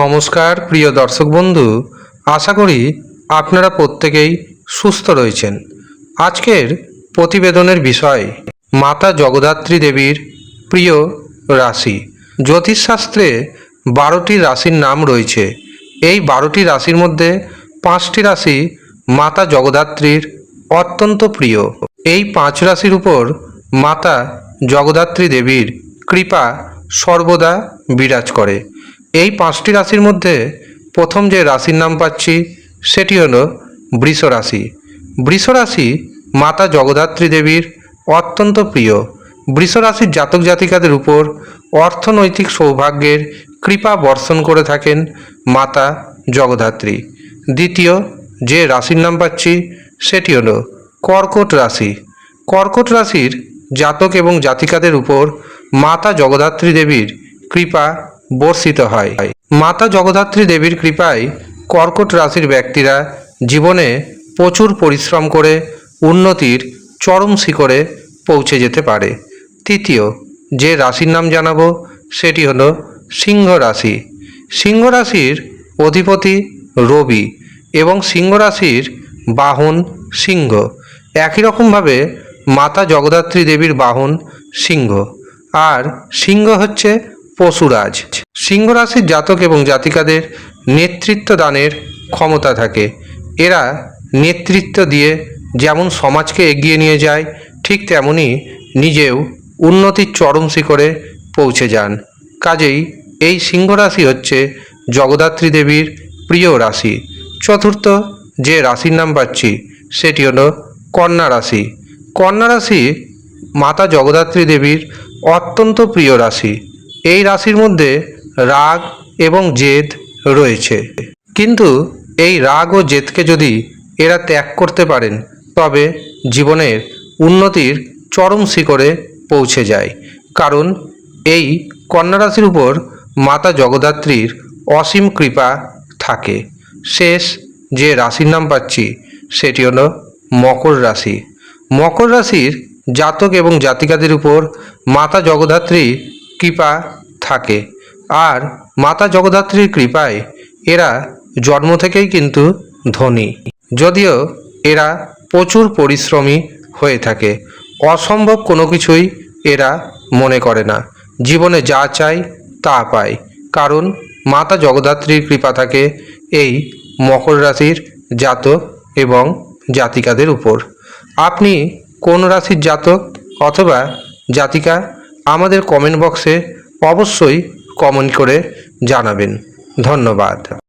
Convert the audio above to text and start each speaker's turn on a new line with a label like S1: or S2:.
S1: নমস্কার, প্রিয় দর্শক বন্ধু। আশা করি আপনারা প্রত্যেকেই সুস্থ রয়েছেন। আজকের প্রতিবেদনের বিষয়, মাতা জগদ্ধাত্রী দেবীর প্রিয় রাশি। জ্যোতিষশাস্ত্রে বারোটি রাশির নাম রয়েছে। এই বারোটি রাশির মধ্যে পাঁচটি রাশি মাতা জগদ্ধাত্রীর অত্যন্ত প্রিয়। এই পাঁচ রাশির উপর মাতা জগদ্ধাত্রী দেবীর কৃপা সর্বদা বিরাজ করে। এই পাঁচটি রাশির মধ্যে প্রথম যে রাশির নাম পাচ্ছি, সেটি হল বৃষ রাশি। বৃষ রাশি মাতা জগদ্ধাত্রী দেবীর অত্যন্ত প্রিয়। বৃষ রাশির জাতক জাতিকাদের উপর অর্থনৈতিক সৌভাগ্যের কৃপা বর্ষণ করে থাকেন মাতা জগদ্ধাত্রী। দ্বিতীয় যে রাশির নাম পাচ্ছি, সেটি হল কর্কট রাশি। কর্কট রাশির জাতক এবং জাতিকাদের উপর মাতা জগদ্ধাত্রী দেবীর কৃপা বর্ষিত হয়। মাতা জগদ্ধাত্রী দেবীর কৃপায় কর্কট রাশির ব্যক্তিরা জীবনে প্রচুর পরিশ্রম করে উন্নতির চরম শিখরে পৌঁছে যেতে পারে। তৃতীয়, যে রাশির নাম জানাব সেটি হলো সিংহ রাশি। সিংহ রাশির অধিপতি রবি এবং সিংহ রাশির বাহন সিংহ। একই রকমভাবে মাতা জগদ্ধাত্রী দেবীর বাহন সিংহ। আর সিংহ হচ্ছে পশুরাজ। সিংহ রাশির জাতক এবং জাতিকাদের নেতৃত্ব দানের ক্ষমতা থাকে। এরা নেতৃত্ব দিয়ে যেমন সমাজকে এগিয়ে নিয়ে যায়, ঠিক তেমনই নিজেও উন্নতির চরম শিখরে পৌঁছে যান। কাজেই এই সিংহ রাশি হচ্ছে জগদ্ধাত্রী দেবীর প্রিয় রাশি। চতুর্থ যে রাশির নাম পাচ্ছি, সেটি হলো কন্যা রাশি। কন্যা রাশি মাতা জগদ্ধাত্রী দেবীর অত্যন্ত প্রিয় রাশি। এই রাশির মধ্যে রাগ এবং জেদ রয়েছে। কিন্তু এই রাগ ও জেদকে যদি এরা ত্যাগ করতে পারেন, তবে জীবনের উন্নতির চরম শিখরে পৌঁছে যায়। কারণ এই কন্যা রাশির উপর মাতা জগদ্ধাত্রীর অসীম কৃপা থাকে। শেষ যে রাশির নাম পাচ্ছি, সেটি হলো মকর রাশি। মকর রাশির জাতক এবং জাতিকাদের উপর মাতা জগদ্ধাত্রী কৃপা থাকে। আর মাতা জগদ্ধাত্রীর কৃপায় এরা জন্ম থেকেই কিন্তু ধনী। যদিও এরা প্রচুর পরিশ্রমী হয়ে থাকে, অসম্ভব কোনো কিছুই এরা মনে করে না। জীবনে যা চায় তা পায়। কারণ মাতা জগদ্ধাত্রীর কৃপা থাকে এই মকর রাশির জাতক এবং জাতিকাদের উপর। আপনি কোন রাশির জাতক অথবা জাতিকা আমাদের কমেন্ট বক্সে অবশ্যই কমেন্ট করে জানাবেন। ধন্যবাদ।